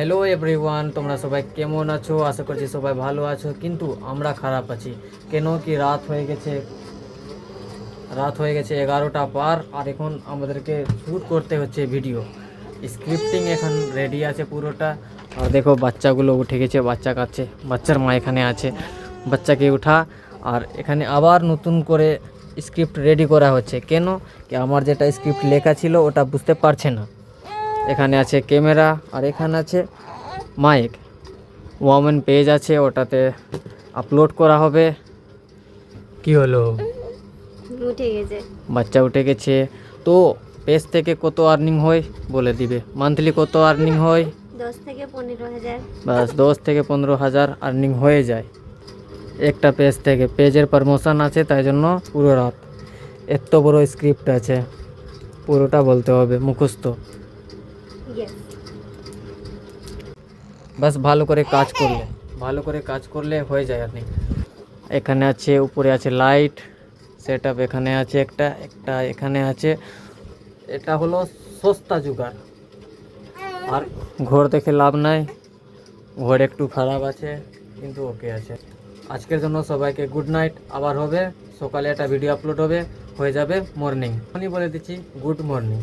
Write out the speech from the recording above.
Hello everyone তোমরা সবাই কেমন আছো? আশা করছি সবাই ভালো আছো, কিন্তু আমরা খারাপ আছি। কেন কি রাত হয়ে গেছে? রাত হয়ে গেছে এগারোটা পার, আর এখন আমাদেরকে শ্যুট করতে হচ্ছে ভিডিও স্ক্রিপ্টিং এখন রেডি আছে পুরোটা। আর দেখো, বাচ্চাগুলো উঠে গেছে, বাচ্চা কাচ্ছে বাচ্চার মা এখানে আছে। বাচ্চাকে উঠা, আর এখানে আবার নতুন করে স্ক্রিপ্ট রেডি করা হচ্ছে। কেন? কি আমার যেটা স্ক্রিপ্ট লেখা ছিল, ওটা বুঝতে পারছে না। এখানে আছে ক্যামেরা আর এখানে আছে মাইক। ওয়ামেন পেজ আছে ওটাতে আপলোড করা হবে। কি হলো? উঠে গেছে। বাচ্চা উঠে গেছে। তো পেজ থেকে কত আর্নিং হয় বলে দিবে। মান্থলি কত আর্নিং হয়? দশ থেকে পনেরো হাজার। বাস দশ থেকে পনেরো হাজার আর্নিং হয়ে যায়। একটা পেজ থেকে পেজের প্রমোশন আছে তাই জন্য পুরো রাত। এত বড় স্ক্রিপ্ট আছে। পুরোটা বলতে হবে মুখস্থ। বাস ভালো করে কাজ করলে, ভালো করে কাজ করলে হয়ে যায় আর্নিং এখানে আছে, উপরে আছে লাইট সেট এখানে আছে একটা একটা এখানে আছে। এটা হলো সস্তা জোগাড়। আর ঘর দেখে লাভ নাই, ঘর একটু খারাপ আছে, কিন্তু ওকে আছে। আজকের জন্য সবাইকে গুড নাইট আবার হবে। সকালে একটা ভিডিও আপলোড হবে, হয়ে যাবে মর্নিং আমি বলে দিচ্ছি গুড মর্নিং